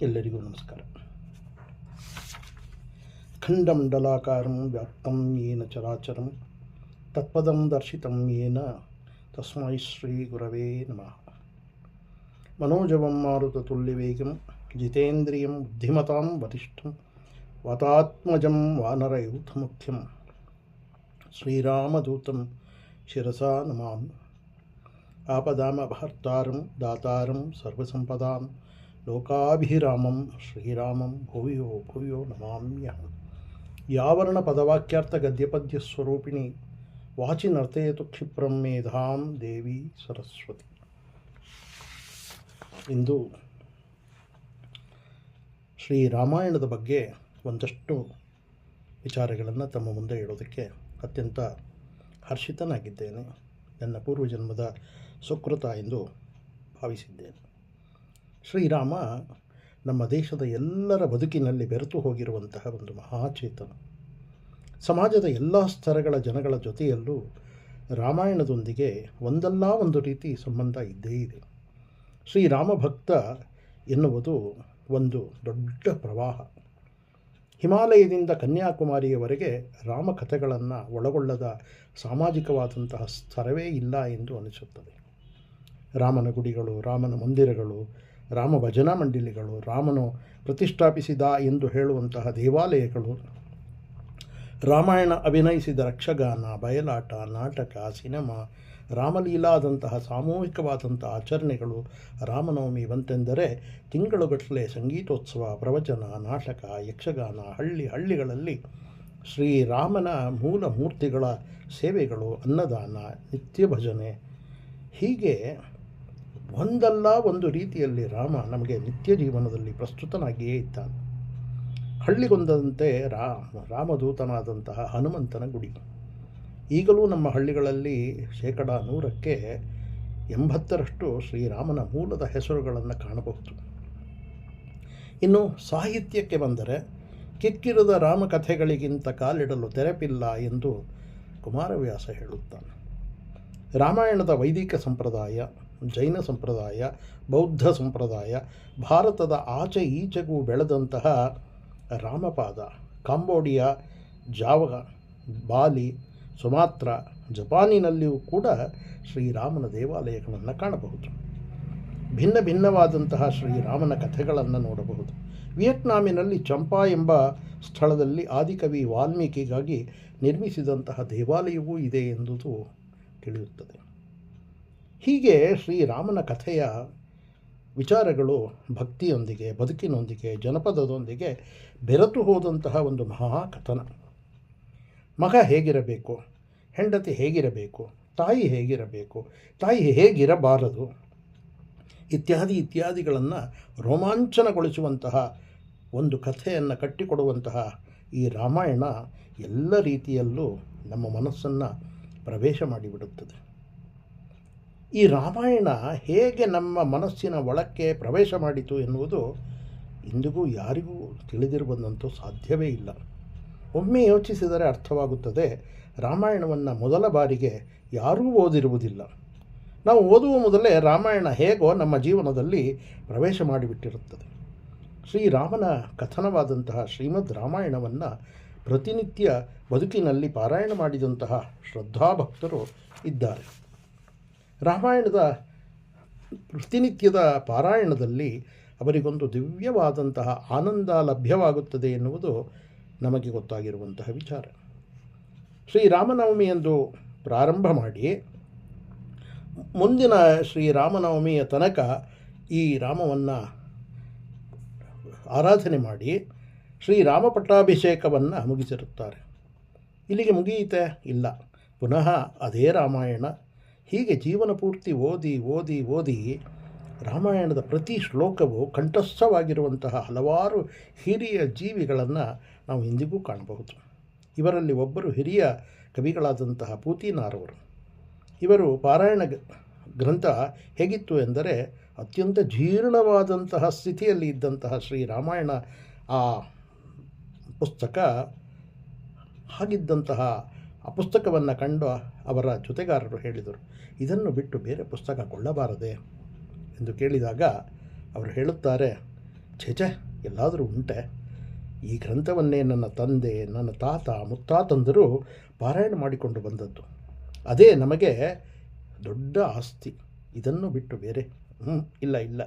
ಎಲ್ಲರಿಗೂ ನಮಸ್ಕಾರ ಖಂಡಮಂಡಲಾಕಾರಂ ವ್ಯಾಪ್ತಂ ಯೇನ ಚರಾಚರಂ ತತ್ಪದಂ ದರ್ಶಿತಂ ಯೇನ ತಸ್ಮೈ ಶ್ರೀ ಗುರವೇ ನಮಃ ಮನೋಜವಂ ಮಾರುತತುಲ್ಯವೇಗಂ ಜಿತೇಂದ್ರಿಯಂ ಬುದ್ಧಿಮತಾಂ ವರಿಷ್ಠಂ ವಾತಾತ್ಮಜಂ ವಾನರಯೂಥಮುಖ್ಯಂ ಶ್ರೀರಾಮದೂತಂ ಶಿರಸಾ ನಮಾಮಿ ಆಪದಾಮಭರ್ತಾರಂ ದಾತಾರಂ ಸರ್ವಸಂಪದಾಂ ಲೋಕಾಭಿರಾಮಂ ಶ್ರೀರಾಮಂ ಭುವಿಯೋ ಭುವಿಯೋ ನಮಾಮ್ಯಹಂ ಯಾವರ್ಣ ಪದವಾಕ್ಯಾರ್ಥ ಗದ್ಯಪದ್ಯ ಸ್ವರೂಪಿಣಿ ವಾಚಿ ನರ್ತೆಯತು ಕ್ಷಿಪ್ರಂ ಮೇಧಾಂ ದೇವಿ ಸರಸ್ವತಿ. ಇಂದು ಶ್ರೀರಾಮಾಯಣದ ಬಗ್ಗೆ ಒಂದಷ್ಟು ವಿಚಾರಗಳನ್ನು ತಮ್ಮ ಮುಂದೆ ಇಡೋದಕ್ಕೆ ಅತ್ಯಂತ ಹರ್ಷಿತನಾಗಿದ್ದೇನೆ. ನನ್ನ ಪೂರ್ವಜನ್ಮದ ಸುಕೃತ ಎಂದು ಭಾವಿಸಿದ್ದೇನೆ. ಶ್ರೀರಾಮ ನಮ್ಮ ದೇಶದ ಎಲ್ಲರ ಬದುಕಿನಲ್ಲಿ ಬೆರೆತು ಹೋಗಿರುವಂತಹ ಒಂದು ಮಹಾಚೇತನ. ಸಮಾಜದ ಎಲ್ಲ ಸ್ತರಗಳ ಜನಗಳ ಜೊತೆಯಲ್ಲೂ ರಾಮಾಯಣದೊಂದಿಗೆ ಒಂದಲ್ಲ ಒಂದು ರೀತಿ ಸಂಬಂಧ ಇದ್ದೇ ಇದೆ. ಶ್ರೀರಾಮ ಭಕ್ತ ಎನ್ನುವುದು ಒಂದು ದೊಡ್ಡ ಪ್ರವಾಹ. ಹಿಮಾಲಯದಿಂದ ಕನ್ಯಾಕುಮಾರಿಯವರೆಗೆ ರಾಮಕಥೆಗಳನ್ನು ಒಳಗೊಳ್ಳದ ಸಾಮಾಜಿಕವಾದಂತಹ ಸ್ತರವೇ ಇಲ್ಲ ಎಂದು ಅನಿಸುತ್ತದೆ. ರಾಮನ ಗುಡಿಗಳು, ರಾಮನ ಮಂದಿರಗಳು ರಾಮ ಭಜನಾ ಮಂಡಳಿಗಳು, ರಾಮನು ಪ್ರತಿಷ್ಠಾಪಿಸಿದ ಎಂದು ಹೇಳುವಂತಹ ದೇವಾಲಯಗಳು, ರಾಮಾಯಣ ಅಭಿನಯಿಸಿದ ರಕ್ಷಗಾನ, ಬಯಲಾಟ, ನಾಟಕ, ಸಿನಿಮಾ, ರಾಮಲೀಲಾದಂತಹ ಸಾಮೂಹಿಕವಾದಂಥ ಆಚರಣೆಗಳು ರಾಮನವಮಿ ಬಂತೆಂದರೆ ತಿಂಗಳುಗಟ್ಟಲೆ ಸಂಗೀತೋತ್ಸವ, ಪ್ರವಚನ, ನಾಟಕ, ಯಕ್ಷಗಾನ, ಹಳ್ಳಿ ಹಳ್ಳಿಗಳಲ್ಲಿ ಶ್ರೀರಾಮನ ಮೂಲ ಮೂರ್ತಿಗಳ ಸೇವೆಗಳು ಅನ್ನದಾನ, ನಿತ್ಯ ಭಜನೆ ಹೀಗೆ ಒಂದಲ್ಲ ಒಂದು ರೀತಿಯಲ್ಲಿ ರಾಮ ನಮಗೆ ನಿತ್ಯ ಜೀವನದಲ್ಲಿ ಪ್ರಸ್ತುತನಾಗಿಯೇ ಇದ್ದಾನೆ. ಹಳ್ಳಿಗೊಂದಂತೆ ರಾಮ, ರಾಮದೂತನಾದಂತಹ ಹನುಮಂತನ ಗುಡಿ. ಈಗಲೂ ನಮ್ಮ ಹಳ್ಳಿಗಳಲ್ಲಿ ಶೇಕಡ ನೂರಕ್ಕೆ ಎಂಬತ್ತರಷ್ಟು ಶ್ರೀರಾಮನ ಮೂಲದ ಹೆಸರುಗಳನ್ನು ಕಾಣಬಹುದು. ಇನ್ನು ಸಾಹಿತ್ಯಕ್ಕೆ ಬಂದರೆ ಕಿಕ್ಕಿರದ ರಾಮಕಥೆಗಳಿಗಿಂತ ಕಾಲಿಡಲು ತೆರೆಪಿಲ್ಲ ಎಂದು ಕುಮಾರವ್ಯಾಸ ಹೇಳುತ್ತಾನೆ. ರಾಮಾಯಣದ ವೈದಿಕ ಸಂಪ್ರದಾಯ ಜೈನ ಸಂಪ್ರದಾಯ, ಬೌದ್ಧ ಸಂಪ್ರದಾಯ, ಭಾರತದ ಆಚೆ ಈಚೆಗೂ ಬೆಳೆದಂತಹ ರಾಮಪಾದ, ಕಾಂಬೋಡಿಯಾ ಜಾವ ಬಾಲಿ, ಸುಮಾತ್ರ, ಜಪಾನಿನಲ್ಲಿಯೂ ಕೂಡ ಶ್ರೀರಾಮನ ದೇವಾಲಯಗಳನ್ನು ಕಾಣಬಹುದು. ಭಿನ್ನ ಭಿನ್ನವಾದಂತಹ ಶ್ರೀರಾಮನ ಕಥೆಗಳನ್ನು ನೋಡಬಹುದು. ವಿಯೆಟ್ನಾಮಿನಲ್ಲಿ ಚಂಪಾ ಎಂಬ ಸ್ಥಳದಲ್ಲಿ ಆದಿಕವಿ ವಾಲ್ಮೀಕಿಗಾಗಿ ನಿರ್ಮಿಸಿದಂತಹ ದೇವಾಲಯವೂ ಇದೆ ಎಂದುದು ತಿಳಿಯುತ್ತದೆ. ಹೀಗೆ ಶ್ರೀರಾಮನ ಕಥೆಯ ವಿಚಾರಗಳು ಭಕ್ತಿಯೊಂದಿಗೆ, ಬದುಕಿನೊಂದಿಗೆ, ಜನಪದದೊಂದಿಗೆ ಬೆರೆತು ಹೋದಂತಹ ಒಂದು ಮಹಾಕಥನ. ಮಗ ಹೇಗಿರಬೇಕು? ಹೆಂಡತಿ ಹೇಗಿರಬೇಕು? ತಾಯಿ ಹೇಗಿರಬೇಕು? ತಾಯಿ ಹೇಗಿರಬಾರದು? ಇತ್ಯಾದಿ ಇತ್ಯಾದಿಗಳನ್ನು ರೋಮಾಂಚನಗೊಳಿಸುವಂತಹ ಒಂದು ಕಥೆಯನ್ನು ಕಟ್ಟಿಕೊಡುವಂತಹ ಈ ರಾಮಾಯಣ ಎಲ್ಲ ರೀತಿಯಲ್ಲೂ ನಮ್ಮ ಮನಸ್ಸನ್ನು ಪ್ರವೇಶ ಮಾಡಿಬಿಡುತ್ತದೆ. ಈ ರಾಮಾಯಣ ಹೇಗೆ ನಮ್ಮ ಮನಸ್ಸಿನ ಒಳಕ್ಕೆ ಪ್ರವೇಶ ಮಾಡಿತು ಎನ್ನುವುದು ಇಂದಿಗೂ ಯಾರಿಗೂ ತಿಳಿದಿರುವುದಂತೂ ಸಾಧ್ಯವೇ ಇಲ್ಲ. ಒಮ್ಮೆ ಯೋಚಿಸಿದರೆ ಅರ್ಥವಾಗುತ್ತದೆ, ರಾಮಾಯಣವನ್ನು ಮೊದಲ ಬಾರಿಗೆ ಯಾರೂ ಓದಿರುವುದಿಲ್ಲ. ನಾವು ಓದುವ ಮೊದಲೇ ರಾಮಾಯಣ ಹೇಗೋ ನಮ್ಮ ಜೀವನದಲ್ಲಿ ಪ್ರವೇಶ ಮಾಡಿಬಿಟ್ಟಿರುತ್ತದೆ. ಶ್ರೀರಾಮನ ಕಥನವಾದಂತಹ ಶ್ರೀಮದ್ ರಾಮಾಯಣವನ್ನು ಪ್ರತಿನಿತ್ಯ ಬದುಕಿನಲ್ಲಿ ಪಾರಾಯಣ ಮಾಡಿದಂತಹ ಶ್ರದ್ಧಾಭಕ್ತರು ಇದ್ದಾರೆ. ರಾಮಾಯಣದ ಪ್ರತಿನಿತ್ಯದ ಪಾರಾಯಣದಲ್ಲಿ ಅವರಿಗೊಂದು ದಿವ್ಯವಾದಂತಹ ಆನಂದ ಲಭ್ಯವಾಗುತ್ತದೆ ಎನ್ನುವುದು ನಮಗೆ ಗೊತ್ತಾಗಿರುವಂತಹ ವಿಚಾರ. ಶ್ರೀರಾಮನವಮಿಯಂದು ಪ್ರಾರಂಭ ಮಾಡಿ ಮುಂದಿನ ಶ್ರೀರಾಮನವಮಿಯ ತನಕ ಈ ರಾಮವನ್ನು ಆರಾಧನೆ ಮಾಡಿ ಶ್ರೀರಾಮ ಪಟ್ಟಾಭಿಷೇಕವನ್ನು ಮುಗಿಸಿರುತ್ತಾರೆ. ಇಲ್ಲಿಗೆ ಮುಗಿಯಿತೆ? ಇಲ್ಲ. ಪುನಃ ಅದೇ ರಾಮಾಯಣ ಹೀಗೆ ಜೀವನ ಪೂರ್ತಿ ಓದಿ ಓದಿ ಓದಿ ರಾಮಾಯಣದ ಪ್ರತಿ ಶ್ಲೋಕವು ಕಂಠಸ್ಥವಾಗಿರುವಂತಹ ಹಲವಾರು ಹಿರಿಯ ಜೀವಿಗಳನ್ನು ನಾವು ಇಂದಿಗೂ ಕಾಣಬಹುದು. ಇವರಲ್ಲಿ ಒಬ್ಬರು ಹಿರಿಯ ಕವಿಗಳಾದಂತಹ ಪೂತಿನಾರವರು ಇವರು ಪಾರಾಯಣ ಗ್ರಂಥ ಹೇಗಿತ್ತು ಎಂದರೆ ಅತ್ಯಂತ ಜೀರ್ಣವಾದಂತಹ ಸ್ಥಿತಿಯಲ್ಲಿ ಇದ್ದಂತಹ ಶ್ರೀರಾಮಾಯಣ ಆ ಪುಸ್ತಕ ಹಾಗಿದ್ದಂತಹ ಆ ಪುಸ್ತಕವನ್ನು ಕಂಡು ಅವರ ಜೊತೆಗಾರರು ಹೇಳಿದರು, ಇದನ್ನು ಬಿಟ್ಟು ಬೇರೆ ಪುಸ್ತಕ ಕೊಳ್ಳಬಾರದೆ? ಎಂದು ಕೇಳಿದಾಗ ಅವರು ಹೇಳುತ್ತಾರೆ ಛೆಚೆ ಎಲ್ಲಾದರೂ ಉಂಟೆ. ಈ ಗ್ರಂಥವನ್ನೇ ನನ್ನ ತಂದೆ, ನನ್ನ ತಾತ, ಮುತ್ತಾತಂದರು ಪಾರಾಯಣ ಮಾಡಿಕೊಂಡು ಬಂದದ್ದು. ಅದೇ ನಮಗೆ ದೊಡ್ಡ ಆಸ್ತಿ. ಇದನ್ನು ಬಿಟ್ಟು ಬೇರೆ ಹ್ಞೂ ಇಲ್ಲ ಇಲ್ಲ.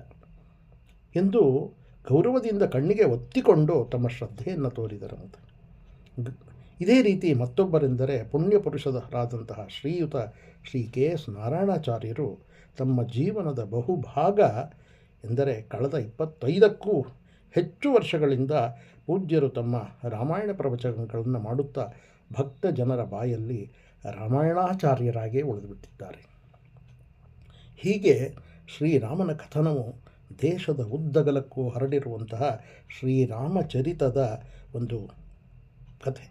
ಎಂದು ಗೌರವದಿಂದ ಕಣ್ಣಿಗೆ ಒತ್ತಿಕೊಂಡು ತಮ್ಮ ಶ್ರದ್ಧೆಯನ್ನು ತೋರಿದರಂತೆ ಇದೇ ರೀತಿ ಮತ್ತೊಬ್ಬರೆಂದರೆ ಪುಣ್ಯಪುರುಷರಾದಂತಹ ಶ್ರೀಯುತ ಶ್ರೀ ಕೆ ಎಸ್ ನಾರಾಯಣಾಚಾರ್ಯರು ತಮ್ಮ ಜೀವನದ ಬಹುಭಾಗ ಎಂದರೆ ಕಳೆದ ಇಪ್ಪತ್ತೈದಕ್ಕೂ ಹೆಚ್ಚು ವರ್ಷಗಳಿಂದ ಪೂಜ್ಯರು ತಮ್ಮ ರಾಮಾಯಣ ಪ್ರವಚನಗಳನ್ನು ಮಾಡುತ್ತಾ ಭಕ್ತ ಜನರ ಬಾಯಲ್ಲಿ ರಾಮಾಯಣಾಚಾರ್ಯರಾಗೇ ಉಳಿದುಬಿಟ್ಟಿದ್ದಾರೆ. ಹೀಗೆ ಶ್ರೀರಾಮನ ಕಥನವು ದೇಶದ ಉದ್ದಗಲಕ್ಕೂ ಹರಡಿರುವಂತಹ ಶ್ರೀರಾಮಚರಿತದ ಒಂದು ಕಥೆ.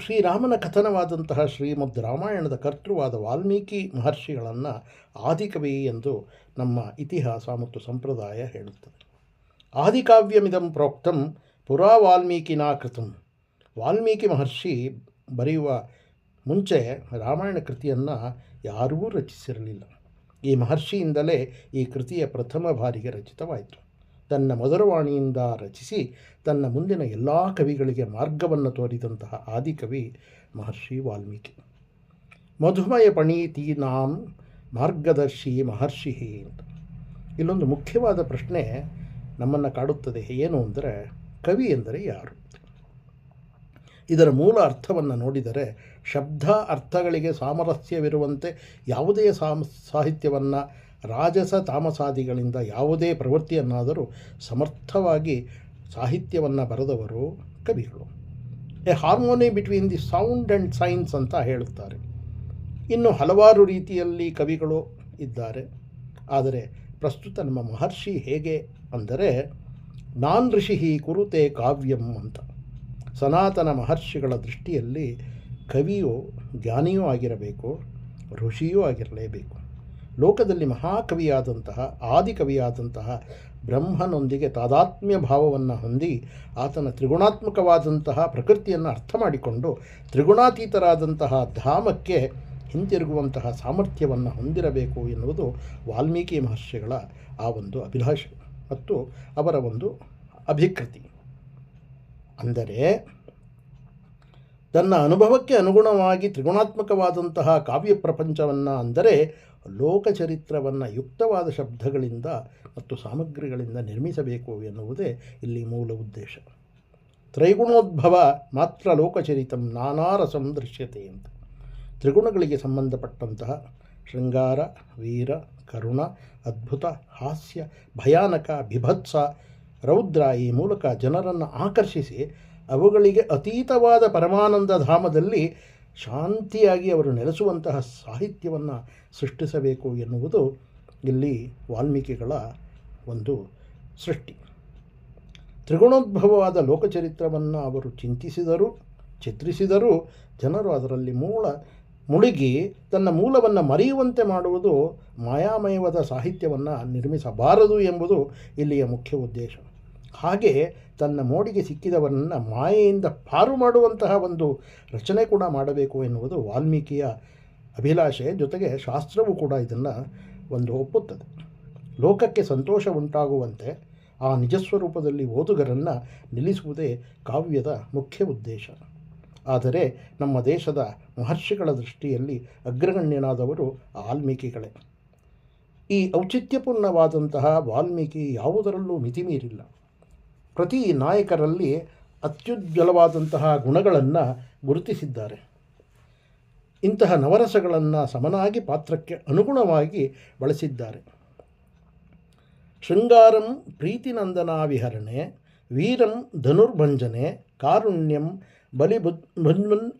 ಶ್ರೀರಾಮನ ಕಥನವಾದಂತಹ ಶ್ರೀಮದ್ ರಾಮಾಯಣದ ಕರ್ತೃವಾದ ವಾಲ್ಮೀಕಿ ಮಹರ್ಷಿಗಳನ್ನು ಆದಿಕವಿ ಎಂದು ನಮ್ಮ ಇತಿಹಾಸ ಮತ್ತು ಸಂಪ್ರದಾಯ ಹೇಳುತ್ತದೆ. ಆದಿಕಾವ್ಯಮಿದಂ ಪ್ರೋಕ್ತಂ ಪುರಾ ವಾಲ್ಮೀಕಿನಾ ಕೃತಂ. ವಾಲ್ಮೀಕಿ ಮಹರ್ಷಿ ಬರೆಯುವ ಮುಂಚೆ ರಾಮಾಯಣ ಕೃತಿಯನ್ನು ಯಾರೂ ರಚಿಸಿರಲಿಲ್ಲ. ಈ ಮಹರ್ಷಿಯಿಂದಲೇ ಈ ಕೃತಿಯ ಪ್ರಥಮ ಬಾರಿಗೆ ರಚಿತವಾಯಿತು. ತನ್ನ ಮಧುರವಾಣಿಯಿಂದ ರಚಿಸಿ ತನ್ನ ಮುಂದಿನ ಎಲ್ಲ ಕವಿಗಳಿಗೆ ಮಾರ್ಗವನ್ನು ತೋರಿದಂತಹ ಆದಿಕವಿ ಮಹರ್ಷಿ ವಾಲ್ಮೀಕಿ. ಮಧುಮಯ ಪಣೀತೀನಾಂ ಮಾರ್ಗದರ್ಶಿ ಮಹರ್ಷಿ ಅಂತ. ಇಲ್ಲೊಂದು ಮುಖ್ಯವಾದ ಪ್ರಶ್ನೆ ನಮ್ಮನ್ನು ಕಾಡುತ್ತದೆ. ಏನು ಅಂದರೆ ಕವಿ ಎಂದರೆ ಯಾರು? ಇದರ ಮೂಲ ಅರ್ಥವನ್ನು ನೋಡಿದರೆ ಶಬ್ದ ಅರ್ಥಗಳಿಗೆ ಸಾಮರಸ್ಯವಿರುವಂತೆ ಯಾವುದೇ ಸಾಹಿತ್ಯವನ್ನು ರಾಜಸ ತಾಮಸಾದಿಗಳಿಂದ ಯಾವುದೇ ಪ್ರವೃತ್ತಿಯನ್ನಾದರೂ ಸಮರ್ಥವಾಗಿ ಸಾಹಿತ್ಯವನ್ನು ಬರೆದವರು ಕವಿಗಳು. A harmony between the sound and science ಅಂತ ಹೇಳುತ್ತಾರೆ. ಇನ್ನು ಹಲವಾರು ರೀತಿಯಲ್ಲಿ ಕವಿಗಳು ಇದ್ದಾರೆ. ಆದರೆ ಪ್ರಸ್ತುತ ನಮ್ಮ ಮಹರ್ಷಿ ಹೇಗೆ ಅಂದರೆ, ನಾನ್ ಋಷಿ ಕುರುತೆ ಕಾವ್ಯಂ ಅಂತ. ಸನಾತನ ಮಹರ್ಷಿಗಳ ದೃಷ್ಟಿಯಲ್ಲಿ ಕವಿಯು ಜ್ಞಾನಿಯೂ ಆಗಿರಬೇಕು, ಋಷಿಯೂ ಆಗಿರಲೇಬೇಕು. ಲೋಕದಲ್ಲಿ ಮಹಾಕವಿಯಾದಂತಹ, ಆದಿಕವಿಯಾದಂತಹ ಬ್ರಹ್ಮನೊಂದಿಗೆ ತಾದಾತ್ಮ್ಯ ಭಾವವನ್ನು ಹೊಂದಿ ಆತನ ತ್ರಿಗುಣಾತ್ಮಕವಾದಂತಹ ಪ್ರಕೃತಿಯನ್ನು ಅರ್ಥ ಮಾಡಿಕೊಂಡು ತ್ರಿಗುಣಾತೀತರಾದಂತಹ ಧಾಮಕ್ಕೆ ಹಿಂತಿರುಗುವಂತಹ ಸಾಮರ್ಥ್ಯವನ್ನು ಹೊಂದಿರಬೇಕು ಎನ್ನುವುದು ವಾಲ್ಮೀಕಿ ಮಹರ್ಷಿಗಳ ಆ ಒಂದು ಅಭಿಲಾಷೆ ಮತ್ತು ಅವರ ಒಂದು ಅಭಿಕೃತಿ. ಅಂದರೆ ತನ್ನ ಅನುಭವಕ್ಕೆ ಅನುಗುಣವಾಗಿ ತ್ರಿಗುಣಾತ್ಮಕವಾದಂತಹ ಕಾವ್ಯ ಪ್ರಪಂಚವನ್ನು ಅಂದರೆ ಲೋಕಚರಿತ್ರವನ್ನು ಯುಕ್ತವಾದ ಶಬ್ದಗಳಿಂದ ಮತ್ತು ಸಾಮಗ್ರಿಗಳಿಂದ ನಿರ್ಮಿಸಬೇಕು ಎನ್ನುವುದೇ ಇಲ್ಲಿ ಮೂಲ ಉದ್ದೇಶ. ತ್ರೈಗುಣೋದ್ಭವ ಮಾತ್ರ ಲೋಕಚರಿತಂ ನಾನಾರಸಂ ದೃಶ್ಯತೆ ಅಂತ. ತ್ರಿಗುಣಗಳಿಗೆ ಸಂಬಂಧಪಟ್ಟಂತಹ ಶೃಂಗಾರ, ವೀರ, ಕರುಣ, ಅದ್ಭುತ, ಹಾಸ್ಯ, ಭಯಾನಕ, ಬಿಭತ್ಸ, ರೌದ್ರ ಈ ಮೂಲಕ ಜನರನ್ನು ಆಕರ್ಷಿಸಿ ಅವುಗಳಿಗೆ ಅತೀತವಾದ ಪರಮಾನಂದ ಧಾಮದಲ್ಲಿ ಶಾಂತಿಯಾಗಿ ಅವರು ನೆಲೆಸುವಂತಹ ಸಾಹಿತ್ಯವನ್ನು ಸೃಷ್ಟಿಸಬೇಕು ಎನ್ನುವುದು ಇಲ್ಲಿ ವಾಲ್ಮೀಕಿಗಳ ಒಂದು ಸೃಷ್ಟಿ. ತ್ರಿಗುಣೋದ್ಭವವಾದ ಲೋಕಚರಿತ್ರವನ್ನು ಅವರು ಚಿಂತಿಸಿದರು ಚಿತ್ರಿಸಿದರೂ ಜನರು ಅದರಲ್ಲಿ ಮೂಲ ಮುಳುಗಿ ತನ್ನ ಮೂಲವನ್ನು ಮರೆಯುವಂತೆ ಮಾಡುವುದು ಮಾಯಾಮಯವಾದ ಸಾಹಿತ್ಯವನ್ನು ನಿರ್ಮಿಸಬಾರದು ಎಂಬುದು ಇಲ್ಲಿಯ ಮುಖ್ಯ ಉದ್ದೇಶ. ಹಾಗೆ ತನ್ನ ಮೋಡಿಗೆ ಸಿಕ್ಕಿದವರನ್ನು ಮಾಯೆಯಿಂದ ಪಾರು ಮಾಡುವಂತಹ ಒಂದು ರಚನೆ ಕೂಡ ಮಾಡಬೇಕು ಎನ್ನುವುದು ವಾಲ್ಮೀಕಿಯ ಅಭಿಲಾಷೆ. ಜೊತೆಗೆ ಶಾಸ್ತ್ರವೂ ಕೂಡ ಇದನ್ನು ಒಂದು ಒಪ್ಪುತ್ತದೆ. ಲೋಕಕ್ಕೆ ಸಂತೋಷ ಉಂಟಾಗುವಂತೆ ಆ ನಿಜಸ್ವರೂಪದಲ್ಲಿ ಓದುಗರನ್ನು ನಿಲ್ಲಿಸುವುದೇ ಕಾವ್ಯದ ಮುಖ್ಯ ಉದ್ದೇಶ. ಆದರೆ ನಮ್ಮ ದೇಶದ ಮಹರ್ಷಿಗಳ ದೃಷ್ಟಿಯಲ್ಲಿ ಅಗ್ರಗಣ್ಯನಾದವರು ವಾಲ್ಮೀಕಿಗಳೇ. ಈ ಔಚಿತ್ಯಪೂರ್ಣವಾದಂತಹ ವಾಲ್ಮೀಕಿ ಯಾವುದರಲ್ಲೂ ಮಿತಿಮೀರಿಲ್ಲ. ಪ್ರತಿ ನಾಯಕರಲ್ಲಿ ಅತ್ಯುಜ್ವಲವಾದಂತಹ ಗುಣಗಳನ್ನು ಗುರುತಿಸಿದ್ದಾರೆ. ಇಂತಹ ನವರಸಗಳನ್ನು ಸಮನಾಗಿ ಪಾತ್ರಕ್ಕೆ ಅನುಗುಣವಾಗಿ ಬಳಸಿದ್ದಾರೆ. ಶೃಂಗಾರಂ ಪ್ರೀತಿನಂದನಾ ವಿಹರಣೆ, ವೀರಂ ಧನುರ್ಭಂಜನೆ, ಕಾರುಣ್ಯಂ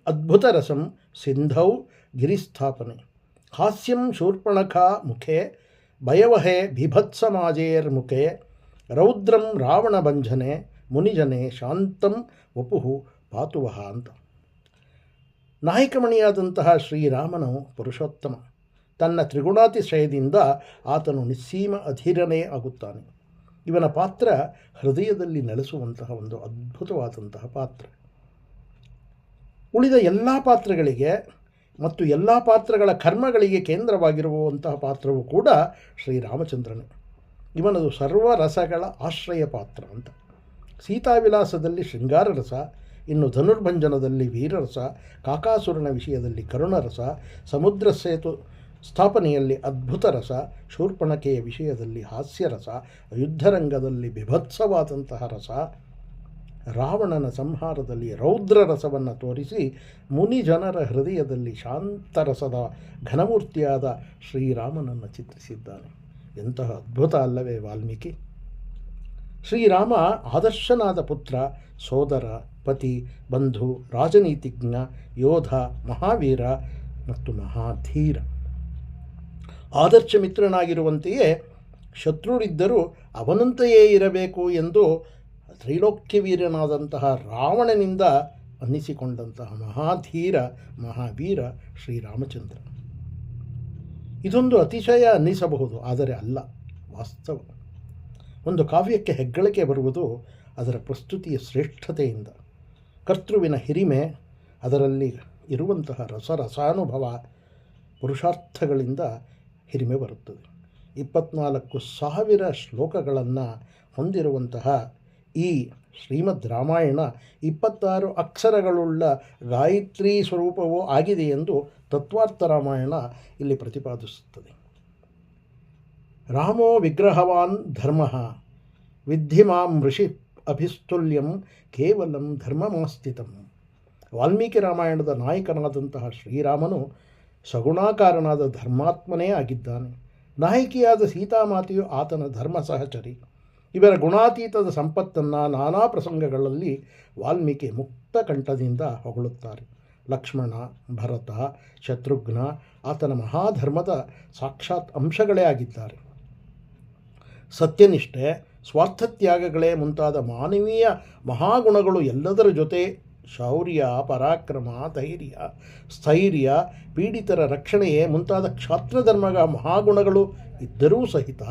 ಅದ್ಭುತ ರಸಂ ಸಿಂಧೌ ಗಿರಿಸ್ಥಾಪನೆ, ಹಾಸ್ಯಂ ಶೂರ್ಪಣಖಾ ಮುಖೇ, ಭಯವಹೆ ಬಿಭತ್ಸಮಾಜೇರ್ಮುಖೆ ರೌದ್ರಂ ರಾವಣ ಭಂಜನೆ ಮುನಿಜನೆ ಶಾಂತಂ ವಪುಹು ಪಾತುವಹ ಅಂತ. ನಾಯಕಮಣಿಯಾದಂತಹ ಶ್ರೀರಾಮನು ಪುರುಷೋತ್ತಮ. ತನ್ನ ತ್ರಿಗುಣಾತಿಶಯದಿಂದ ಆತನು ನಿಸ್ಸೀಮ ಅಧೀರನೇ ಆಗುತ್ತಾನೆ. ಇವನ ಪಾತ್ರ ಹೃದಯದಲ್ಲಿ ನೆಲೆಸುವಂತಹ ಒಂದು ಅದ್ಭುತವಾದಂತಹ ಪಾತ್ರ. ಉಳಿದ ಎಲ್ಲ ಪಾತ್ರಗಳಿಗೆ ಮತ್ತು ಎಲ್ಲ ಪಾತ್ರಗಳ ಕರ್ಮಗಳಿಗೆ ಕೇಂದ್ರವಾಗಿರುವಂತಹ ಪಾತ್ರವು ಕೂಡ ಶ್ರೀರಾಮಚಂದ್ರನೇ. ಇವನದು ಸರ್ವ ರಸಗಳ ಆಶ್ರಯ ಪಾತ್ರ ಅಂತ. ಸೀತಾವಿಲಾಸದಲ್ಲಿ ಶೃಂಗಾರ ರಸ ಇನ್ನು ಧನುರ್ಭಂಜನದಲ್ಲಿ ವೀರರಸ, ಕಾಕಾಸುರನ ವಿಷಯದಲ್ಲಿ ಕರುಣರಸ, ಸಮುದ್ರ ಸೇತು ಸ್ಥಾಪನೆಯಲ್ಲಿ ಅದ್ಭುತ ರಸ ಶೂರ್ಪಣಕೆಯ ವಿಷಯದಲ್ಲಿ ಹಾಸ್ಯರಸ ಯುದ್ಧರಂಗದಲ್ಲಿ ಬಿಭತ್ಸವಾದಂತಹ ರಸ, ರಾವಣನ ಸಂಹಾರದಲ್ಲಿ ರೌದ್ರ ರಸವನ್ನು ತೋರಿಸಿ ಮುನಿ ಜನರ ಹೃದಯದಲ್ಲಿ ಶಾಂತರಸದ ಘನಮೂರ್ತಿಯಾದ ಶ್ರೀರಾಮನನ್ನು ಚಿತ್ರಿಸಿದ್ದಾನೆ. ಎಂತಹ ಅದ್ಭುತ ಅಲ್ಲವೇ ವಾಲ್ಮೀಕಿ? ಶ್ರೀರಾಮ ಆದರ್ಶನಾದ ಪುತ್ರ, ಸೋದರ, ಪತಿ, ಬಂಧು, ರಾಜನೀತಿಜ್ಞ, ಯೋಧ, ಮಹಾವೀರ ಮತ್ತು ಮಹಾಧೀರ. ಆದರ್ಶ ಮಿತ್ರನಾಗಿರುವಂತೆಯೇ ಶತ್ರುರಿದ್ದರೂ ಅವನಂತೆಯೇ ಇರಬೇಕು ಎಂದು ತ್ರೈಲೋಕ್ಯವೀರನಾದಂತಹ ರಾವಣನಿಂದ ಅನ್ನಿಸಿಕೊಂಡಂತಹ ಮಹಾಧೀರ, ಮಹಾವೀರ ಶ್ರೀರಾಮಚಂದ್ರ. ಇದೊಂದು ಅತಿಶಯ ಅನ್ನಿಸಬಹುದು, ಆದರೆ ಅಲ್ಲ, ವಾಸ್ತವ. ಒಂದು ಕಾವ್ಯಕ್ಕೆ ಹೆಗ್ಗಳಿಕೆ ಬರುವುದು ಅದರ ಪ್ರಸ್ತುತಿಯ ಶ್ರೇಷ್ಠತೆಯಿಂದ. ಕರ್ತೃವಿನ ಹಿರಿಮೆ ಅದರಲ್ಲಿ ಇರುವಂತಹ ರಸರಸಾನುಭವ ಪುರುಷಾರ್ಥಗಳಿಂದ ಹಿರಿಮೆ ಬರುತ್ತದೆ. ಇಪ್ಪತ್ನಾಲ್ಕು ಸಾವಿರ ಶ್ಲೋಕಗಳನ್ನು ಹೊಂದಿರುವಂತಹ ಈ ಶ್ರೀಮದ್ ರಾಮಾಯಣ ಇಪ್ಪತ್ತಾರು ಅಕ್ಷರಗಳುಳ್ಳ ಗಾಯತ್ರಿ ಸ್ವರೂಪವೂ ಆಗಿದೆ ಎಂದು ತತ್ವಾರ್ಥ ರಾಮಾಯಣ ಇಲ್ಲಿ ಪ್ರತಿಪಾದಿಸುತ್ತದೆ. ರಾಮೋ ವಿಗ್ರಹವಾನ್ ಧರ್ಮ, ವಿದ್ಧಿ ಮಾಂ ಋಷಿ ಅಭಿಸ್ತುಲ್ಯಂ ಕೇವಲಂ ಧರ್ಮಮಾಸ್ಥಿತಂ ವಾಲ್ಮೀಕಿ ರಾಮಾಯಣದ ನಾಯಕನಾದಂತಹ ಶ್ರೀರಾಮನು ಸಗುಣಾಕಾರನಾದ ಧರ್ಮಾತ್ಮನೇ ಆಗಿದ್ದಾನೆ. ನಾಯಕಿಯಾದ ಸೀತಾಮಾತೆಯು ಆತನ ಧರ್ಮ ಸಹಚರಿ. ಇವರ ಗುಣಾತೀತದ ಸಂಪತ್ತನ್ನು ನಾನಾ ಪ್ರಸಂಗಗಳಲ್ಲಿ ವಾಲ್ಮೀಕಿ ಮುಕ್ತ ಕಂಠದಿಂದ ಹೊಗಳುತ್ತಾರೆ. ಲಕ್ಷ್ಮಣ, ಭರತ, ಶತ್ರುಘ್ನ ಆತನ ಮಹಾಧರ್ಮದ ಸಾಕ್ಷಾತ್ ಅಂಶಗಳೇ ಆಗಿದ್ದಾರೆ. ಸತ್ಯನಿಷ್ಠೆ, ಸ್ವಾರ್ಥತ್ಯಾಗಗಳೇ ಮುಂತಾದ ಮಾನವೀಯ ಮಹಾಗುಣಗಳು ಎಲ್ಲದರ ಜೊತೆ ಶೌರ್ಯ, ಪರಾಕ್ರಮ, ಧೈರ್ಯ, ಸ್ಥೈರ್ಯ, ಪೀಡಿತರ ರಕ್ಷಣೆಯೇ ಮುಂತಾದ ಕ್ಷಾತ್ರಧರ್ಮಗಳ ಮಹಾಗುಣಗಳು ಇದ್ದರೂ ಸಹಿತ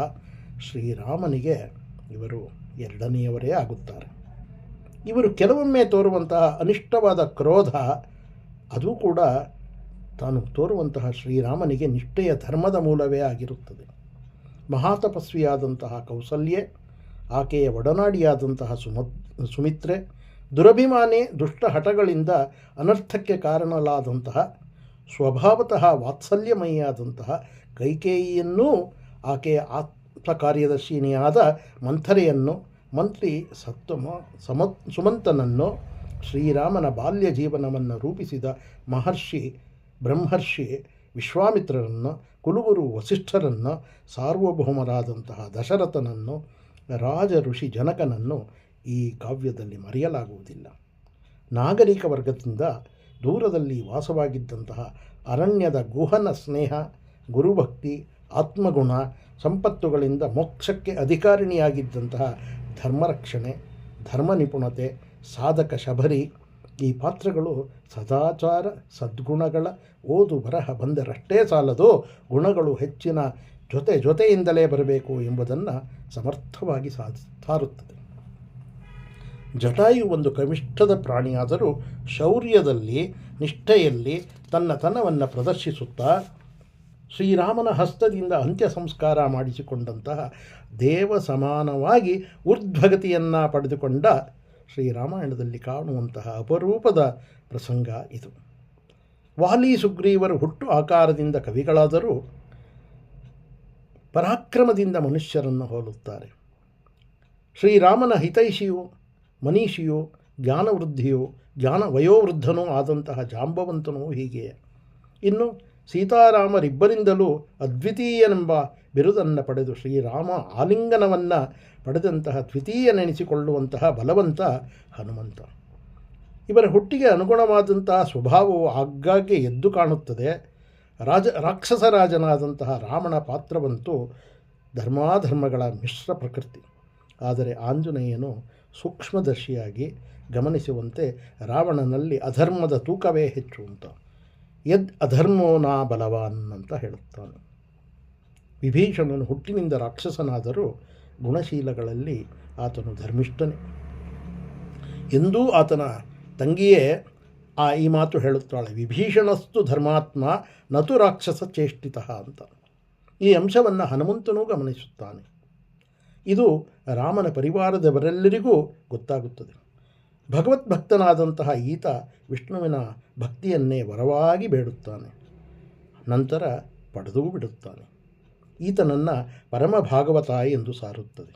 ಶ್ರೀರಾಮನಿಗೆ ಇವರು ಎರಡನೆಯವರೇ ಆಗುತ್ತಾರೆ. ಇವರು ಕೆಲವೊಮ್ಮೆ ತೋರುವಂತಹ ಅನಿಷ್ಟವಾದ ಕ್ರೋಧ, ಅದು ಕೂಡ ತಾನು ತೋರುವಂತಹ ಶ್ರೀರಾಮನಿಗೆ ನಿಷ್ಠೆಯ ಧರ್ಮದ ಮೂಲವೇ ಆಗಿರುತ್ತದೆ. ಮಹಾತಪಸ್ವಿಯಾದಂತಹ ಕೌಸಲ್ಯೆ, ಆಕೆಯ ಒಡನಾಡಿಯಾದಂತಹ ಸುಮ ಸುಮಿತ್ರೆ, ದುರಭಿಮಾನಿ ದುಷ್ಟ ಹಠಗಳಿಂದ ಅನರ್ಥಕ್ಕೆ ಕಾರಣಲಾದಂತಹ ಸ್ವಭಾವತಃ ವಾತ್ಸಲ್ಯಮಯಿಯಾದಂತಹ ಕೈಕೇಯಿಯನ್ನೂ ಆಕೆಯ ಆತ್ಮ ಕಾರ್ಯದರ್ಶಿನಿಯಾದ ಮಂಥರೆಯನ್ನು ಮಂತ್ರಿ ಸತ್ತಮ, ಸಮ, ಸುಮಂತನನ್ನು ಶ್ರೀರಾಮನ ಬಾಲ್ಯ ಜೀವನವನ್ನು ರೂಪಿಸಿದ ಮಹರ್ಷಿ ಬ್ರಹ್ಮರ್ಷಿ ವಿಶ್ವಾಮಿತ್ರರನ್ನು ಕುಲುಗುರು ವಸಿಷ್ಠರನ್ನು, ಸಾರ್ವಭೌಮರಾದಂತಹ ದಶರಥನನ್ನು ರಾಜ ಋಷಿ ಜನಕನನ್ನು ಈ ಕಾವ್ಯದಲ್ಲಿ ಮರೆಯಲಾಗುವುದಿಲ್ಲ. ನಾಗರಿಕ ವರ್ಗದಿಂದ ದೂರದಲ್ಲಿ ವಾಸವಾಗಿದ್ದಂತಹ ಅರಣ್ಯದ ಗುಹನ ಸ್ನೇಹ, ಗುರುಭಕ್ತಿ, ಆತ್ಮಗುಣ ಸಂಪತ್ತುಗಳಿಂದ ಮೋಕ್ಷಕ್ಕೆ ಅಧಿಕಾರಿಣಿಯಾಗಿದ್ದಂತಹ ಧರ್ಮರಕ್ಷಣೆ, ಧರ್ಮ ನಿಪುಣತೆ, ಸಾಧಕ ಶಬರಿ ಈ ಪಾತ್ರಗಳು ಸದಾಚಾರ ಸದ್ಗುಣಗಳ ಓದು ಬರಹ ಬಂದರಷ್ಟೇ ಸಾಲದು ಗುಣಗಳು ಹೆಚ್ಚಿನ ಜೊತೆ ಜೊತೆಯಿಂದಲೇ ಬರಬೇಕು ಎಂಬುದನ್ನು ಸಮರ್ಥವಾಗಿ ಸಾಧಿ ಸಾರುತ್ತದೆ. ಜಟಾಯು ಒಂದು ಕನಿಷ್ಠದ ಪ್ರಾಣಿಯಾದರೂ ಶೌರ್ಯದಲ್ಲಿ, ನಿಷ್ಠೆಯಲ್ಲಿ ತನ್ನತನವನ್ನು ಪ್ರದರ್ಶಿಸುತ್ತಾ ಶ್ರೀರಾಮನ ಹಸ್ತದಿಂದ ಅಂತ್ಯ ಸಂಸ್ಕಾರ ಮಾಡಿಸಿಕೊಂಡಂತಹ ದೇವ ಸಮಾನವಾಗಿ ಊರ್ಧ್ವಗತಿಯನ್ನು ಪಡೆದುಕೊಂಡ ಶ್ರೀರಾಮಾಯಣದಲ್ಲಿ ಕಾಣುವಂತಹ ಅಪರೂಪದ ಪ್ರಸಂಗ ಇದು. ವಾಲಿ ಸುಗ್ರೀವರು ಹುಟ್ಟು ಆಕಾರದಿಂದ ಕವಿಗಳಾದರೂ ಪರಾಕ್ರಮದಿಂದ ಮನುಷ್ಯರನ್ನು ಹೋಲುತ್ತಾರೆ. ಶ್ರೀರಾಮನ ಹಿತೈಷಿಯೋ, ಮನೀಷಿಯೋ, ಜ್ಞಾನವೃದ್ಧಿಯು ಜ್ಞಾನ ವಯೋವೃದ್ಧನೂ ಆದಂತಹ ಜಾಂಬವಂತನೂ ಹೀಗೆ ಇನ್ನು ಸೀತಾರಾಮರಿಬ್ಬರಿಂದಲೂ ಅದ್ವಿತೀಯನೆಂಬ ಬಿರುದನ್ನು ಪಡೆದು ಶ್ರೀರಾಮ ಆಲಿಂಗನವನ್ನು ಪಡೆದಂತಹ ದ್ವಿತೀಯನೆನಿಸಿಕೊಳ್ಳುವಂತಹ ಬಲವಂತ ಹನುಮಂತ. ಇವರ ಹುಟ್ಟಿಗೆ ಅನುಗುಣವಾದಂತಹ ಸ್ವಭಾವವು ಆಗಾಗ್ಗೆ ಎದ್ದು ಕಾಣುತ್ತದೆ. ರಾಜ, ರಾಕ್ಷಸ ರಾಜನಾದಂತಹ ರಾಮನ ಪಾತ್ರವಂತೂ ಧರ್ಮಾಧರ್ಮಗಳ ಮಿಶ್ರ ಪ್ರಕೃತಿ. ಆದರೆ ಆಂಜನೇಯನು ಸೂಕ್ಷ್ಮದರ್ಶಿಯಾಗಿ ಗಮನಿಸುವಂತೆ ರಾವಣನಲ್ಲಿ ಅಧರ್ಮದ ತೂಕವೇ ಹೆಚ್ಚು ಅಂತ ಯದ್ ಅಧರ್ಮೋ ನಾ ಬಲವಾನ್ ಅಂತ ಹೇಳುತ್ತಾನೆ. ವಿಭೀಷಣನು ಹುಟ್ಟಿನಿಂದ ರಾಕ್ಷಸನಾದರೂ ಗುಣಶೀಲಗಳಲ್ಲಿ ಆತನು ಧರ್ಮಿಷ್ಠನೇ. ಎಂದೂ ಆತನ ತಂಗಿಯೇ ಆ ಈ ಮಾತು ಹೇಳುತ್ತಾಳೆ, ವಿಭೀಷಣಸ್ತು ಧರ್ಮಾತ್ಮ, ನತು ರಾಕ್ಷಸ ಚೇಷ್ಟಿತ ಅಂತ. ಈ ಅಂಶವನ್ನು ಹನುಮಂತನೂ ಗಮನಿಸುತ್ತಾನೆ. ಇದು ರಾಮನ ಪರಿವಾರದವರೆಲ್ಲರಿಗೂ ಗೊತ್ತಾಗುತ್ತದೆ. ಭಗವದ್ಭಕ್ತನಾದಂತಹ ಈತ ವಿಷ್ಣುವಿನ ಭಕ್ತಿಯನ್ನೇ ವರವಾಗಿ ಬೇಡುತ್ತಾನೆ. ನಂತರ ಪಡೆದೂ ಬಿಡುತ್ತಾನೆ. ಈತನನ್ನು ಪರಮ ಭಾಗವತ ಎಂದು ಸಾರುತ್ತದೆ.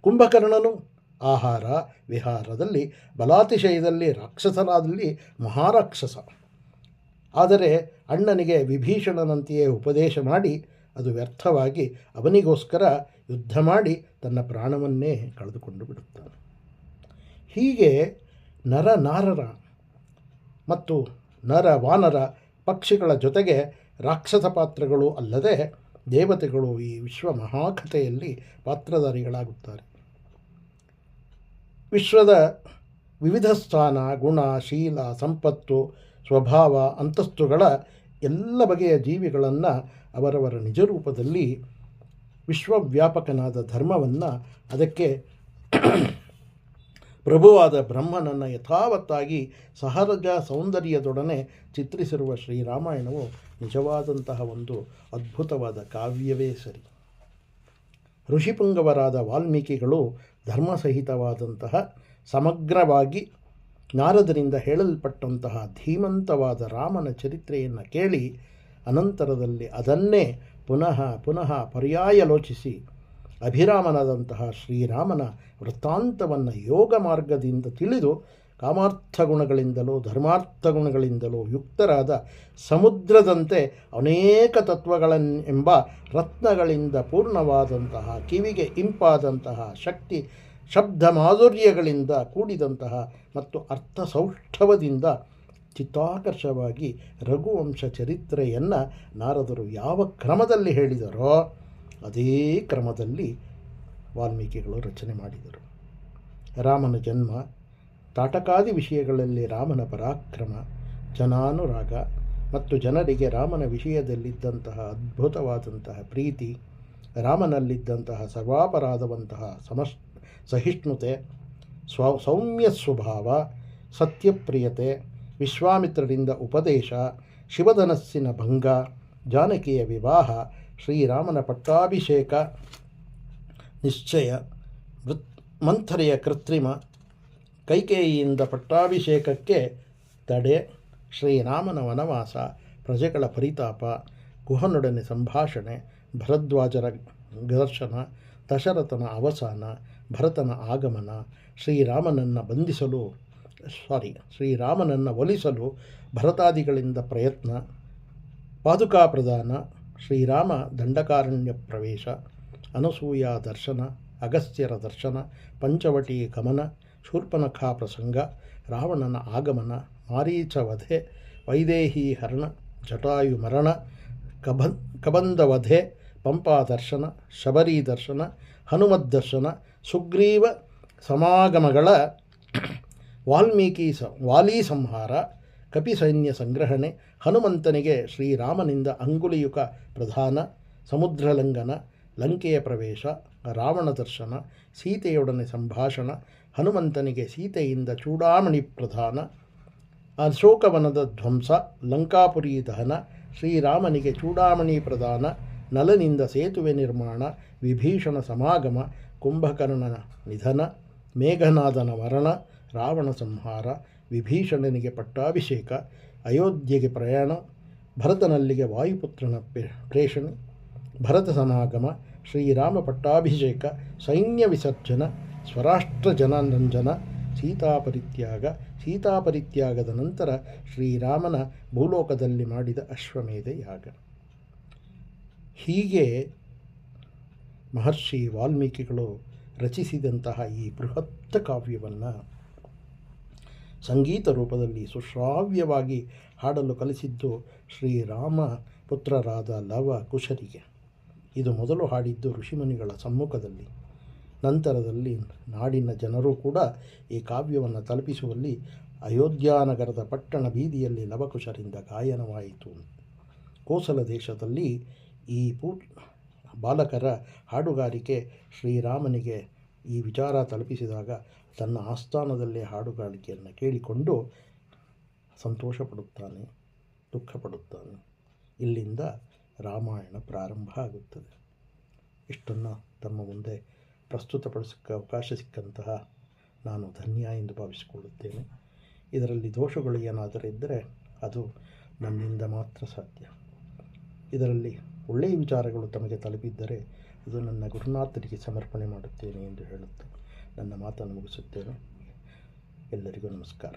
ಕುಂಭಕರ್ಣನು ಆಹಾರ, ವಿಹಾರದಲ್ಲಿ, ಬಲಾತಿಶಯದಲ್ಲಿ ರಾಕ್ಷಸನಾದಲ್ಲಿ ಮಹಾರಾಕ್ಷಸ. ಆದರೆ ಅಣ್ಣನಿಗೆ ವಿಭೀಷಣನಂತೆಯೇ ಉಪದೇಶ ಮಾಡಿ, ಅದು ವ್ಯರ್ಥವಾಗಿ ಅವನಿಗೋಸ್ಕರ ಯುದ್ಧ ಮಾಡಿ ತನ್ನ ಪ್ರಾಣವನ್ನೇ ಕಳೆದುಕೊಂಡು ಬಿಡುತ್ತಾನೆ. ಹೀಗೆ ನರ ನಾರರ ಮತ್ತು ನರ ವಾನರ ಪಕ್ಷಿಗಳ ಜೊತೆಗೆ ರಾಕ್ಷಸ ಪಾತ್ರಗಳು ಅಲ್ಲದೆ ದೇವತೆಗಳು ಈ ವಿಶ್ವ ಮಹಾಕಥೆಯಲ್ಲಿ ಪಾತ್ರಧಾರಿಗಳಾಗುತ್ತಾರೆ. ವಿಶ್ವದ ವಿವಿಧ ಸ್ಥಾನ, ಗುಣ, ಶೀಲ, ಸಂಪತ್ತು, ಸ್ವಭಾವ, ಅಂತಸ್ತುಗಳ ಎಲ್ಲ ಬಗೆಯ ಜೀವಿಗಳನ್ನು ಅವರವರ ನಿಜ ರೂಪದಲ್ಲಿ ವಿಶ್ವವ್ಯಾಪಕನಾದ ಧರ್ಮವನ್ನು ಅದಕ್ಕೆ ಪ್ರಭುವಾದ ಬ್ರಹ್ಮನನ್ನು ಯಥಾವತ್ತಾಗಿ ಸಹಜ ಸೌಂದರ್ಯದೊಡನೆ ಚಿತ್ರಿಸಿರುವ ಶ್ರೀರಾಮಾಯಣವು ನಿಜವಾದಂತಹ ಒಂದು ಅದ್ಭುತವಾದ ಕಾವ್ಯವೇ ಸರಿ. ಋಷಿಪುಂಗವರಾದ ವಾಲ್ಮೀಕಿಗಳು ಧರ್ಮಸಹಿತವಾದಂತಹ ಸಮಗ್ರವಾಗಿ ನಾರದರಿಂದ ಹೇಳಲ್ಪಟ್ಟಂತಹ ಧೀಮಂತವಾದ ರಾಮನ ಚರಿತ್ರೆಯನ್ನು ಕೇಳಿ ಅನಂತರದಲ್ಲಿ ಅದನ್ನೇ ಪುನಃ ಪುನಃ ಪರ್ಯಾಯಲೋಚಿಸಿ ಅಭಿರಾಮನಾದಂತಹ ಶ್ರೀರಾಮನ ವೃತ್ತಾಂತವನ್ನು ಯೋಗ ಮಾರ್ಗದಿಂದ ತಿಳಿದು ಕಾಮಾರ್ಥ ಗುಣಗಳಿಂದಲೋ, ಧರ್ಮಾರ್ಥ ಗುಣಗಳಿಂದಲೋ ಯುಕ್ತರಾದ ಸಮುದ್ರದಂತೆ ಅನೇಕ ತತ್ವಗಳನ್ನೆಂಬ ರತ್ನಗಳಿಂದ ಪೂರ್ಣವಾದಂತಹ, ಕಿವಿಗೆ ಇಂಪಾದಂತಹ, ಶಕ್ತಿ, ಶಬ್ದ ಮಾಧುರ್ಯಗಳಿಂದ ಕೂಡಿದಂತಹ ಮತ್ತು ಅರ್ಥ ಸೌಷ್ಠವದಿಂದ ಚಿತ್ತಾಕರ್ಷವಾಗಿ ರಘುವಂಶ ಚರಿತ್ರೆಯನ್ನು ನಾರದರು ಯಾವ ಕ್ರಮದಲ್ಲಿ ಹೇಳಿದರೋ ಅದೇ ಕ್ರಮದಲ್ಲಿ ವಾಲ್ಮೀಕಿಗಳು ರಚನೆ ಮಾಡಿದರು. ರಾಮನ ಜನ್ಮ, ತಾಟಕಾದಿ ವಿಷಯಗಳಲ್ಲಿ ರಾಮನ ಪರಾಕ್ರಮ, ಜನಾನುರಾಗ ಮತ್ತು ಜನರಿಗೆ ರಾಮನ ವಿಷಯದಲ್ಲಿದ್ದಂತಹ ಅದ್ಭುತವಾದಂತಹ ಪ್ರೀತಿ, ರಾಮನಲ್ಲಿದ್ದಂತಹ ಸರ್ವಾಪರಾಧವಂತಹ ಸಮಸ್ ಸಹಿಷ್ಣುತೆ, ಸ್ವ, ಸೌಮ್ಯ ಸ್ವಭಾವ, ಸತ್ಯಪ್ರಿಯತೆ, ವಿಶ್ವಾಮಿತ್ರರಿಂದ ಉಪದೇಶ, ಶಿವಧನಸ್ಸಿನ ಭಂಗ, ಜಾನಕಿಯ ವಿವಾಹ ಶ್ರೀರಾಮನ ಪಟ್ಟಾಭಿಷೇಕ, ನಿಶ್ಚಯ, ವೃತ್ ಮಂಥರೆಯ ಕೃತ್ರಿಮ, ಕೈಕೇಯಿಯಿಂದ ಪಟ್ಟಾಭಿಷೇಕಕ್ಕೆ ತಡೆ, ಶ್ರೀರಾಮನ ವನವಾಸ, ಪ್ರಜೆಗಳ ಪರಿತಾಪ ಗುಹನೊಡನೆ ಸಂಭಾಷಣೆ, ಭರದ್ವಾಜರ ದರ್ಶನ, ದಶರಥನ ಅವಸಾನ, ಭರತನ ಆಗಮನ, ಶ್ರೀರಾಮನನ್ನು ಬಂಧಿಸಲು, ಸಾರಿ, ಶ್ರೀರಾಮನನ್ನು ಒಲಿಸಲು ಭರತಾದಿಗಳಿಂದ ಪ್ರಯತ್ನ ಪಾದುಕಾ ಪ್ರದಾನ ಶ್ರೀರಾಮ ದಂಡಕಾರಣ್ಯ ಪ್ರವೇಶ, ಅನಸೂಯ ದರ್ಶನ, ಅಗಸ್ತ್ಯರ ದರ್ಶನ, ಪಂಚವಟಿ ಗಮನ, ಶೂರ್ಪನಖಾ ಪ್ರಸಂಗ, ರಾವಣನ ಆಗಮನ, ಮಾರೀಚ ವಧೆ, ವೈದೇಹಿ ಹರಣ, ಜಟಾಯು ಮರಣ ಕಬ ಕಬಂಧವಧೆ ಪಂಪಾ ದರ್ಶನ, ಶಬರಿ ದರ್ಶನ, ಹನುಮದ್ ದರ್ಶನ, ಸುಗ್ರೀವ ಸಮಾಗಮಗಳ ವಾಲ್ಮೀಕಿ ಸ, ವಾಲಿ ಸಂಹಾರ ಕಪಿ ಸೈನ್ಯ ಸಂಗ್ರಹಣೆ, ಹನುಮಂತನಿಗೆ ಶ್ರೀರಾಮನಿಂದ ಅಂಗುಲಿಯುಕ ಪ್ರಧಾನ, ಸಮುದ್ರಲಂಘನ, ಲಂಕೆಯ ಪ್ರವೇಶ, ರಾವಣ ದರ್ಶನ, ಸೀತೆಯೊಡನೆ ಸಂಭಾಷಣ, ಹನುಮಂತನಿಗೆ ಸೀತೆಯಿಂದ ಚೂಡಾಮಣಿ ಪ್ರಧಾನ, ಅಶೋಕವನದ ಧ್ವಂಸ, ಲಂಕಾಪುರಿ ದಹನ, ಶ್ರೀರಾಮನಿಗೆ ಚೂಡಾಮಣಿ ಪ್ರಧಾನ, ನಲನಿಂದ ಸೇತುವೆ ನಿರ್ಮಾಣ, ವಿಭೀಷಣ ಸಮಾಗಮ, ಕುಂಭಕರ್ಣನ ನಿಧನ, ಮೇಘನಾದನ ವರಣ, ರಾವಣ ಸಂಹಾರ ವಿಭೀಷಣನಿಗೆ ಪಟ್ಟಾಭಿಷೇಕ, ಅಯೋಧ್ಯೆಗೆ ಪ್ರಯಾಣ, ಭರತನಲ್ಲಿಗೆ ವಾಯುಪುತ್ರನ ಪ್ರೇಷಣೆ, ಭರತ ಸಮಾಗಮ, ಶ್ರೀರಾಮ ಪಟ್ಟಾಭಿಷೇಕ, ಸೈನ್ಯ ವಿಸರ್ಜನ, ಸ್ವರಾಷ್ಟ್ರ ಜನರಂಜನ ಸೀತಾಪರಿತ್ಯಾಗ ಸೀತಾಪರಿತ್ಯಾಗದ ನಂತರ ಶ್ರೀರಾಮನ ಭೂಲೋಕದಲ್ಲಿ ಮಾಡಿದ ಅಶ್ವಮೇಧ ಯಾಗ. ಹೀಗೆ ಮಹರ್ಷಿ ವಾಲ್ಮೀಕಿಗಳು ರಚಿಸಿದಂತಹ ಈ ಬೃಹತ್ ಕಾವ್ಯವನ್ನು ಸಂಗೀತ ರೂಪದಲ್ಲಿ ಸುಶ್ರಾವ್ಯವಾಗಿ ಹಾಡಲು ಕಲಿಸಿದ್ದು ಶ್ರೀರಾಮ ಪುತ್ರರಾದ ಲವ ಕುಶರಿಗೆ ಇದು ಮೊದಲು ಹಾಡಿದ್ದು ಋಷಿಮುನಿಗಳ ಸಮ್ಮುಖದಲ್ಲಿ. ನಂತರದಲ್ಲಿ ನಾಡಿನ ಜನರು ಕೂಡ ಈ ಕಾವ್ಯವನ್ನು ತಲುಪಿಸುವಲ್ಲಿ ಅಯೋಧ್ಯಾನಗರದ ಪಟ್ಟಣ ಬೀದಿಯಲ್ಲಿ ಲವಕುಶರಿಂದ ಗಾಯನವಾಯಿತು. ಕೋಸಲ ದೇಶದಲ್ಲಿ ಈ ಪೂ, ಬಾಲಕರ ಹಾಡುಗಾರಿಕೆ ಶ್ರೀರಾಮನಿಗೆ ಈ ವಿಚಾರ ತಲುಪಿಸಿದಾಗ ತನ್ನ ಆಸ್ಥಾನದಲ್ಲೇ ಹಾಡುಗಾರಿಕೆಯನ್ನು ಕೇಳಿಕೊಂಡು ಸಂತೋಷಪಡುತ್ತಾನೆ, ದುಃಖಪಡುತ್ತಾನೆ. ಇಲ್ಲಿಂದ ರಾಮಾಯಣ ಪ್ರಾರಂಭ ಆಗುತ್ತದೆ. ಇಷ್ಟನ್ನು ತಮ್ಮ ಮುಂದೆ ಪ್ರಸ್ತುತಪಡಿಸೋಕ್ಕೆ ಅವಕಾಶ ಸಿಕ್ಕಂತಹ ನಾನು ಧನ್ಯ ಎಂದು ಭಾವಿಸಿಕೊಳ್ಳುತ್ತೇನೆ. ಇದರಲ್ಲಿ ದೋಷಗಳು ಏನಾದರೂ ಇದ್ದರೆ ಅದು ನನ್ನಿಂದ ಮಾತ್ರ ಸಾಧ್ಯ. ಇದರಲ್ಲಿ ಒಳ್ಳೆಯ ವಿಚಾರಗಳು ತಮಗೆ ತಲುಪಿದ್ದರೆ ಅದು ನನ್ನ ಗುರುನಾಥರಿಗೆ ಸಮರ್ಪಣೆ ಮಾಡುತ್ತೇನೆ ಎಂದು ಹೇಳುತ್ತಾ ನನ್ನ ಮಾತನ್ನು ಮುಗಿಸುತ್ತೇನೆ. ಎಲ್ಲರಿಗೂ ನಮಸ್ಕಾರ.